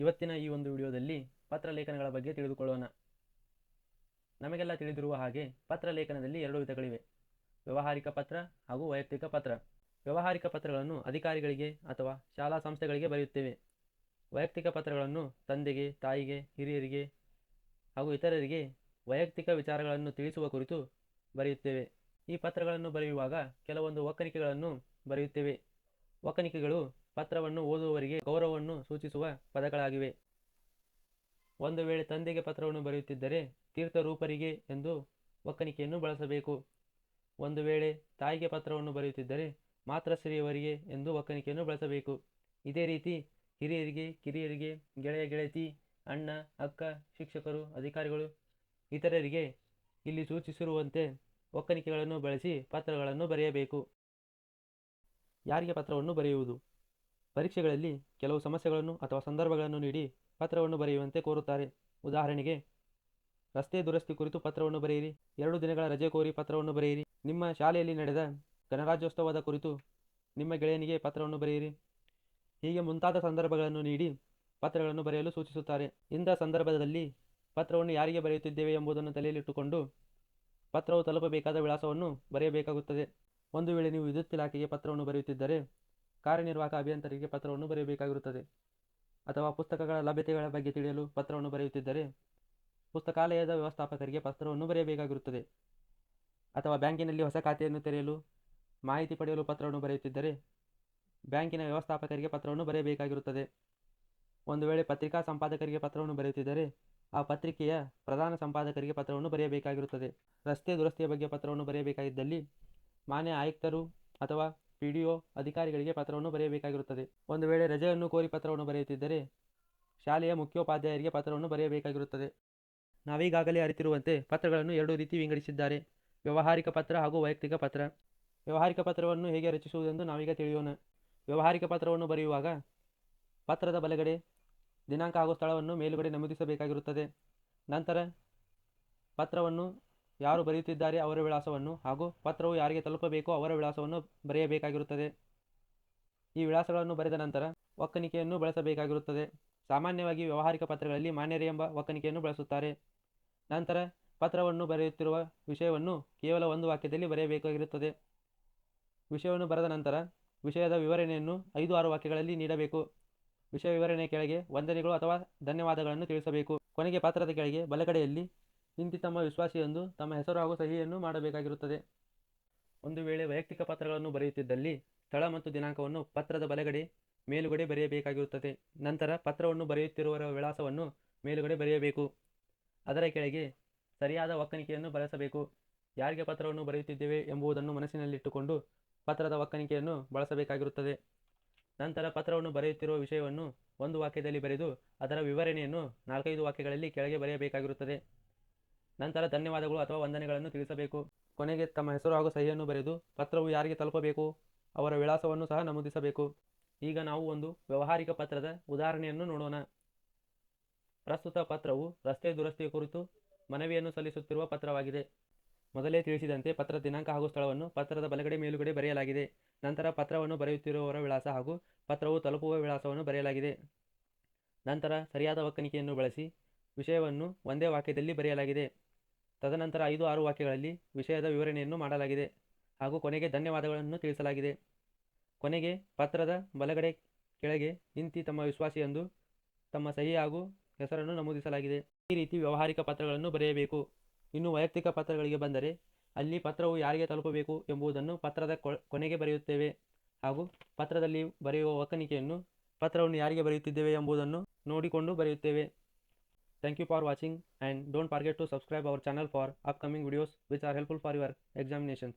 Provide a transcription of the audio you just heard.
ಇವತ್ತಿನ ಈ ಒಂದು ವಿಡಿಯೋದಲ್ಲಿ ಪತ್ರಲೇಖನಗಳ ಬಗ್ಗೆ ತಿಳಿದುಕೊಳ್ಳೋಣ. ನಮಗೆಲ್ಲ ತಿಳಿದಿರುವ ಹಾಗೆ ಪತ್ರಲೇಖನದಲ್ಲಿ ಎರಡು ವಿಧಗಳಿವೆ. ವ್ಯವಹಾರಿಕ ಪತ್ರ ಹಾಗೂ ವೈಯಕ್ತಿಕ ಪತ್ರ. ವ್ಯವಹಾರಿಕ ಪತ್ರಗಳನ್ನು ಅಧಿಕಾರಿಗಳಿಗೆ ಅಥವಾ ಶಾಲಾ ಸಂಸ್ಥೆಗಳಿಗೆ ಬರೆಯುತ್ತೇವೆ. ವೈಯಕ್ತಿಕ ಪತ್ರಗಳನ್ನು ತಂದೆಗೆ, ತಾಯಿಗೆ, ಹಿರಿಯರಿಗೆ ಹಾಗೂ ಇತರರಿಗೆ ವೈಯಕ್ತಿಕ ವಿಚಾರಗಳನ್ನು ತಿಳಿಸುವ ಕುರಿತು ಬರೆಯುತ್ತೇವೆ. ಈ ಪತ್ರಗಳನ್ನು ಬರೆಯುವಾಗ ಕೆಲವೊಂದು ಒಕ್ಕಣಿಕೆಗಳನ್ನು ಬರೆಯುತ್ತೇವೆ. ಒಕ್ಕಣಿಕೆಗಳು ಪತ್ರವನ್ನು ಓದುವವರಿಗೆ ಗೌರವವನ್ನು ಸೂಚಿಸುವ ಪದಗಳಾಗಿವೆ. ಒಂದು ವೇಳೆ ತಂದೆಗೆ ಪತ್ರವನ್ನು ಬರೆಯುತ್ತಿದ್ದರೆ ತೀರ್ಥರೂಪರಿಗೆ ಎಂದು ಒಕ್ಕಣಿಕೆಯನ್ನು ಬಳಸಬೇಕು. ಒಂದು ವೇಳೆ ತಾಯಿಗೆ ಪತ್ರವನ್ನು ಬರೆಯುತ್ತಿದ್ದರೆ ಮಾತ್ರಶ್ರೀಯವರಿಗೆ ಎಂದು ಒಕ್ಕಣಿಕೆಯನ್ನು ಬಳಸಬೇಕು. ಇದೇ ರೀತಿ ಹಿರಿಯರಿಗೆ, ಕಿರಿಯರಿಗೆ, ಗೆಳೆಯ ಗೆಳತಿ, ಅಣ್ಣ, ಅಕ್ಕ, ಶಿಕ್ಷಕರು, ಅಧಿಕಾರಿಗಳು, ಇತರರಿಗೆ ಇಲ್ಲಿ ಸೂಚಿಸಿರುವಂತೆ ಒಕ್ಕಣಿಕೆಗಳನ್ನು ಬಳಸಿ ಪತ್ರಗಳನ್ನು ಬರೆಯಬೇಕು. ಯಾರಿಗೆ ಪತ್ರವನ್ನು ಬರೆಯುವುದು? ಪರೀಕ್ಷೆಗಳಲ್ಲಿ ಕೆಲವು ಸಮಸ್ಯೆಗಳನ್ನು ಅಥವಾ ಸಂದರ್ಭಗಳನ್ನು ನೀಡಿ ಪತ್ರವನ್ನು ಬರೆಯುವಂತೆ ಕೋರುತ್ತಾರೆ. ಉದಾಹರಣೆಗೆ, ರಸ್ತೆ ದುರಸ್ತಿ ಕುರಿತು ಪತ್ರವನ್ನು ಬರೆಯಿರಿ. ಎರಡು ದಿನಗಳ ರಜೆ ಕೋರಿ ಪತ್ರವನ್ನು ಬರೆಯಿರಿ. ನಿಮ್ಮ ಶಾಲೆಯಲ್ಲಿ ನಡೆದ ಗಣರಾಜ್ಯೋತ್ಸವದ ಕುರಿತು ನಿಮ್ಮ ಗೆಳೆಯನಿಗೆ ಪತ್ರವನ್ನು ಬರೆಯಿರಿ. ಹೀಗೆ ಮುಂತಾದ ಸಂದರ್ಭಗಳನ್ನು ನೀಡಿ ಪತ್ರಗಳನ್ನು ಬರೆಯಲು ಸೂಚಿಸುತ್ತಾರೆ. ಇಂಥ ಸಂದರ್ಭದಲ್ಲಿ ಪತ್ರವನ್ನು ಯಾರಿಗೆ ಬರೆಯುತ್ತಿದ್ದೇವೆ ಎಂಬುದನ್ನು ತಲೆಯಲ್ಲಿಟ್ಟುಕೊಂಡು ಪತ್ರವು ತಲುಪಬೇಕಾದ ವಿಳಾಸವನ್ನು ಬರೆಯಬೇಕಾಗುತ್ತದೆ. ಒಂದು ವೇಳೆ ನೀವು ವಿದ್ಯುತ್ ಇಲಾಖೆಗೆ ಪತ್ರವನ್ನು ಬರೆಯುತ್ತಿದ್ದರೆ ಕಾರ್ಯನಿರ್ವಾಹಕ ಅಭಿಯಂತರಿಗೆ ಪತ್ರವನ್ನು ಬರೆಯಬೇಕಾಗಿರುತ್ತದೆ. ಅಥವಾ ಪುಸ್ತಕಗಳ ಲಭ್ಯತೆಗಳ ಬಗ್ಗೆ ತಿಳಿಯಲು ಪತ್ರವನ್ನು ಬರೆಯುತ್ತಿದ್ದರೆ, ಪುಸ್ತಕಾಲಯದ ವ್ಯವಸ್ಥಾಪಕರಿಗೆ ಪತ್ರವನ್ನು ಬರೆಯಬೇಕಾಗಿರುತ್ತದೆ. ಅಥವಾ ಬ್ಯಾಂಕಿನಲ್ಲಿ ಹೊಸ ಖಾತೆಯನ್ನು ತೆರೆಯಲು ಮಾಹಿತಿ ಪಡೆಯಲು ಪತ್ರವನ್ನು ಬರೆಯುತ್ತಿದ್ದರೆ, ಬ್ಯಾಂಕಿನ ವ್ಯವಸ್ಥಾಪಕರಿಗೆ ಪತ್ರವನ್ನು ಬರೆಯಬೇಕಾಗಿರುತ್ತದೆ. ಒಂದು ವೇಳೆ ಪತ್ರಿಕಾ ಸಂಪಾದಕರಿಗೆ ಪತ್ರವನ್ನು ಬರೆಯುತ್ತಿದ್ದರೆ, ಆ ಪತ್ರಿಕೆಯ ಪ್ರಧಾನ ಸಂಪಾದಕರಿಗೆ ಪತ್ರವನ್ನು ಬರೆಯಬೇಕಾಗಿರುತ್ತದೆ. ರಸ್ತೆ ದುರಸ್ತಿಯ ಬಗ್ಗೆ ಪತ್ರವನ್ನು ಬರೆಯಬೇಕಾಗಿದ್ದಲ್ಲಿ ಮಾನ್ಯ ಆಯುಕ್ತರು ಅಥವಾ ಪಿ ಡಿ ಒ ಅಧಿಕಾರಿಗಳಿಗೆ ಪತ್ರವನ್ನು ಬರೆಯಬೇಕಾಗಿರುತ್ತದೆ. ಒಂದು ವೇಳೆ ರಜೆಯನ್ನು ಕೋರಿ ಪತ್ರವನ್ನು ಬರೆಯುತ್ತಿದ್ದರೆ ಶಾಲೆಯ ಮುಖ್ಯೋಪಾಧ್ಯಾಯರಿಗೆ ಪತ್ರವನ್ನು ಬರೆಯಬೇಕಾಗಿರುತ್ತದೆ. ನಾವೀಗಾಗಲೇ ಅರಿತಿರುವಂತೆ ಪತ್ರಗಳನ್ನು ಎರಡು ರೀತಿ ವಿಂಗಡಿಸಿದ್ದಾರೆ. ವ್ಯವಹಾರಿಕ ಪತ್ರ ಹಾಗೂ ವೈಯಕ್ತಿಕ ಪತ್ರ. ವ್ಯಾವಹಾರಿಕ ಪತ್ರವನ್ನು ಹೇಗೆ ರಚಿಸುವುದೆಂದು ನಾವೀಗ ತಿಳಿಯೋಣ. ವ್ಯಾವಹಾರಿಕ ಪತ್ರವನ್ನು ಬರೆಯುವಾಗ ಪತ್ರದ ಬಲಗಡೆ ದಿನಾಂಕ ಹಾಗೂ ಸ್ಥಳವನ್ನು ಮೇಲುಗಡೆ ನಮೂದಿಸಬೇಕಾಗಿರುತ್ತದೆ. ನಂತರ ಪತ್ರವನ್ನು ಯಾರು ಬರೆಯುತ್ತಿದ್ದಾರೆ ಅವರ ವಿಳಾಸವನ್ನು ಹಾಗೂ ಪತ್ರವು ಯಾರಿಗೆ ತಲುಪಬೇಕೋ ಅವರ ವಿಳಾಸವನ್ನು ಬರೆಯಬೇಕಾಗಿರುತ್ತದೆ. ಈ ವಿಳಾಸಗಳನ್ನು ಬರೆದ ನಂತರ ಒಕ್ಕಣಿಕೆಯನ್ನು ಬಳಸಬೇಕಾಗಿರುತ್ತದೆ. ಸಾಮಾನ್ಯವಾಗಿ ವ್ಯಾವಹಾರಿಕ ಪತ್ರಗಳಲ್ಲಿ ಮಾನ್ಯರೇ ಎಂಬ ಒಕ್ಕಣಿಕೆಯನ್ನು ಬಳಸುತ್ತಾರೆ. ನಂತರ ಪತ್ರವನ್ನು ಬರೆಯುತ್ತಿರುವ ವಿಷಯವನ್ನು ಕೇವಲ ಒಂದು ವಾಕ್ಯದಲ್ಲಿ ಬರೆಯಬೇಕಾಗಿರುತ್ತದೆ. ವಿಷಯವನ್ನು ಬರೆದ ನಂತರ ವಿಷಯದ ವಿವರಣೆಯನ್ನು ಐದು ಆರು ವಾಕ್ಯಗಳಲ್ಲಿ ನೀಡಬೇಕು. ವಿಷಯ ವಿವರಣೆ ಕೆಳಗೆ ವಂದನೆಗಳು ಅಥವಾ ಧನ್ಯವಾದಗಳನ್ನು ತಿಳಿಸಬೇಕು. ಕೊನೆಗೆ ಪಾತ್ರದ ಕೆಳಗೆ ಬಲಗಡೆಯಲ್ಲಿ ಇಂತಿ ತಮ್ಮ ವಿಶ್ವಾಸಿಯೊಂದು ತಮ್ಮ ಹೆಸರು ಹಾಗೂ ಸಹಿಯನ್ನು ಮಾಡಬೇಕಾಗಿರುತ್ತದೆ. ಒಂದು ವೇಳೆ ವೈಯಕ್ತಿಕ ಪತ್ರಗಳನ್ನು ಬರೆಯುತ್ತಿದ್ದಲ್ಲಿ ಸ್ಥಳ ಮತ್ತು ದಿನಾಂಕವನ್ನು ಪತ್ರದ ಬಲಗಡೆ ಮೇಲುಗಡೆ ಬರೆಯಬೇಕಾಗಿರುತ್ತದೆ. ನಂತರ ಪತ್ರವನ್ನು ಬರೆಯುತ್ತಿರುವವರ ವಿಳಾಸವನ್ನು ಮೇಲುಗಡೆ ಬರೆಯಬೇಕು. ಅದರ ಕೆಳಗೆ ಸರಿಯಾದ ಒಕ್ಕಣಿಕೆಯನ್ನು ಬಳಸಬೇಕು. ಯಾರಿಗೆ ಪತ್ರವನ್ನು ಬರೆಯುತ್ತಿದ್ದೇವೆ ಎಂಬುದನ್ನು ಮನಸ್ಸಿನಲ್ಲಿಟ್ಟುಕೊಂಡು ಪತ್ರದ ಒಕ್ಕಣಿಕೆಯನ್ನು ಬಳಸಬೇಕಾಗಿರುತ್ತದೆ. ನಂತರ ಪತ್ರವನ್ನು ಬರೆಯುತ್ತಿರುವ ವಿಷಯವನ್ನು ಒಂದು ವಾಕ್ಯದಲ್ಲಿ ಬರೆದು ಅದರ ವಿವರಣೆಯನ್ನು ನಾಲ್ಕೈದು ವಾಕ್ಯಗಳಲ್ಲಿ ಕೆಳಗೆ ಬರೆಯಬೇಕಾಗಿರುತ್ತದೆ. ನಂತರ ಧನ್ಯವಾದಗಳು ಅಥವಾ ವಂದನೆಗಳನ್ನು ತಿಳಿಸಬೇಕು. ಕೊನೆಗೆ ತಮ್ಮ ಹೆಸರು ಹಾಗೂ ಸಹಿಯನ್ನು ಬರೆದು ಪತ್ರವು ಯಾರಿಗೆ ತಲುಪಬೇಕು, ಅವರ ವಿಳಾಸವನ್ನು ಸಹ ನಮೂದಿಸಬೇಕು. ಈಗ ನಾವು ಒಂದು ವ್ಯಾವಹಾರಿಕ ಪತ್ರದ ಉದಾಹರಣೆಯನ್ನು ನೋಡೋಣ. ಪ್ರಸ್ತುತ ಪತ್ರವು ರಸ್ತೆ ದುರಸ್ತಿಯ ಕುರಿತು ಮನವಿಯನ್ನು ಸಲ್ಲಿಸುತ್ತಿರುವ ಪತ್ರವಾಗಿದೆ. ಮೊದಲೇ ತಿಳಿಸಿದಂತೆ ಪತ್ರ ದಿನಾಂಕ ಹಾಗೂ ಸ್ಥಳವನ್ನು ಪತ್ರದ ಬಲಗಡೆ ಮೇಲುಗಡೆ ಬರೆಯಲಾಗಿದೆ. ನಂತರ ಪತ್ರವನ್ನು ಬರೆಯುತ್ತಿರುವವರ ವಿಳಾಸ ಹಾಗೂ ಪತ್ರವು ತಲುಪುವ ವಿಳಾಸವನ್ನು ಬರೆಯಲಾಗಿದೆ. ನಂತರ ಸರಿಯಾದ ಒಕ್ಕಣಿಕೆಯನ್ನು ಬಳಸಿ ವಿಷಯವನ್ನು ಒಂದೇ ವಾಕ್ಯದಲ್ಲಿ ಬರೆಯಲಾಗಿದೆ. ತದನಂತರ ಐದು ಆರು ವಾಕ್ಯಗಳಲ್ಲಿ ವಿಷಯದ ವಿವರಣೆಯನ್ನು ಮಾಡಲಾಗಿದೆ ಹಾಗೂ ಕೊನೆಗೆ ಧನ್ಯವಾದಗಳನ್ನು ತಿಳಿಸಲಾಗಿದೆ. ಕೊನೆಗೆ ಪತ್ರದ ಬಲಗಡೆ ಕೆಳಗೆ ನಿಂತಿ ತಮ್ಮ ವಿಶ್ವಾಸಿ ಎಂದು ತಮ್ಮ ಸಹಿ ಹಾಗೂ ಹೆಸರನ್ನು ನಮೂದಿಸಲಾಗಿದೆ. ಈ ರೀತಿ ವ್ಯಾವಹಾರಿಕ ಪತ್ರಗಳನ್ನು ಬರೆಯಬೇಕು. ಇನ್ನು ವೈಯಕ್ತಿಕ ಪತ್ರಗಳಿಗೆ ಬಂದರೆ ಅಲ್ಲಿ ಪತ್ರವು ಯಾರಿಗೆ ತಲುಪಬೇಕು ಎಂಬುದನ್ನು ಪತ್ರದ ಕೊನೆಗೆ ಬರೆಯುತ್ತೇವೆ ಹಾಗೂ ಪತ್ರದಲ್ಲಿ ಬರೆಯುವ ಒಕ್ಕಣಿಕೆಯನ್ನು ಪತ್ರವನ್ನು ಯಾರಿಗೆ ಬರೆಯುತ್ತಿದ್ದೇವೆ ಎಂಬುದನ್ನು ನೋಡಿಕೊಂಡು ಬರೆಯುತ್ತೇವೆ. Thank you for watching and don't forget to subscribe our channel for upcoming videos which are helpful for your examinations.